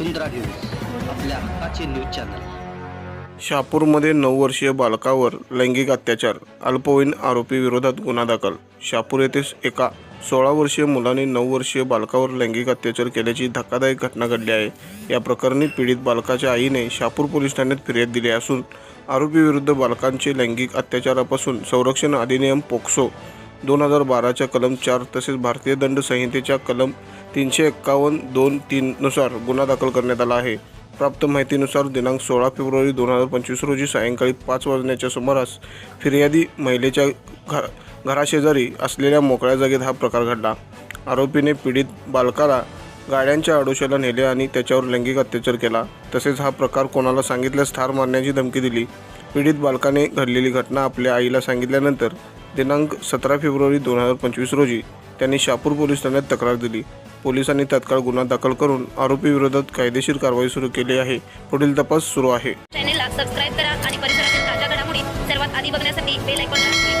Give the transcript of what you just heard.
वसुंधरा news आपल्या हक्काचे news channel. शहापूरमध्ये नऊ वर्षीय बालकावर लैंगिक अत्याचार अल्पवयीन आरोपी विरोधात गुन्हा दाखल. शहापूर येथे एका सोळा वर्षीय मुलाने नऊ वर्षीय बालकावर लैंगिक अत्याचार केल्याची धक्कादायक घटना घडली आहे. या प्रकरणी पीडित बालकाच्या आईने शहापूर पोलीस ठाण्यात फिर्याद दिली असून आरोपीविरुद्ध बालकांचे लैंगिक अत्याचारापासून संरक्षण अधिनियम पोक्सो दोन हजार बाराच्या कलम चार तसेच भारतीय दंड संहितेच्या कलम तीनशे एक्कावन्न दोन तीननुसार गुन्हा दाखल करण्यात आला आहे. प्राप्त माहितीनुसार दिनांक सोळा फेब्रुवारी दोन हजार पंचवीस रोजी सायंकाळी पाच वाजण्याच्या सुमारास फिर्यादी महिलेच्या घ घराशेजारी असलेल्या मोकळ्या जागेत हा प्रकार घडला. आरोपीने पीडित बालकाला गाड्यांच्या आडोशाला नेले आणि त्याच्यावर लैंगिक अत्याचार केला. तसेच हा प्रकार कोणाला सांगितल्यास ठार मारण्याची धमकी दिली. पीडित बालकाने घडलेली घटना आपल्या आईला सांगितल्यानंतर दिनांक सतरा फेब्रुवारी दोन हजार पंचवीस रोजी त्यांनी शापूर पोलीस ठाण्यात तक्रार दिली. पोलिसांनी तत्काळ गुन्हा दाखल करून आरोपीविरोधात कायदेशीर कारवाई सुरू केली आहे. पुढील तपास सुरू आहे. चॅनेलला सबस्क्राईब करा आणि परिसरातील ताज्या घडामोडी सर्वात आधी बघण्यासाठी बेल आयकॉनला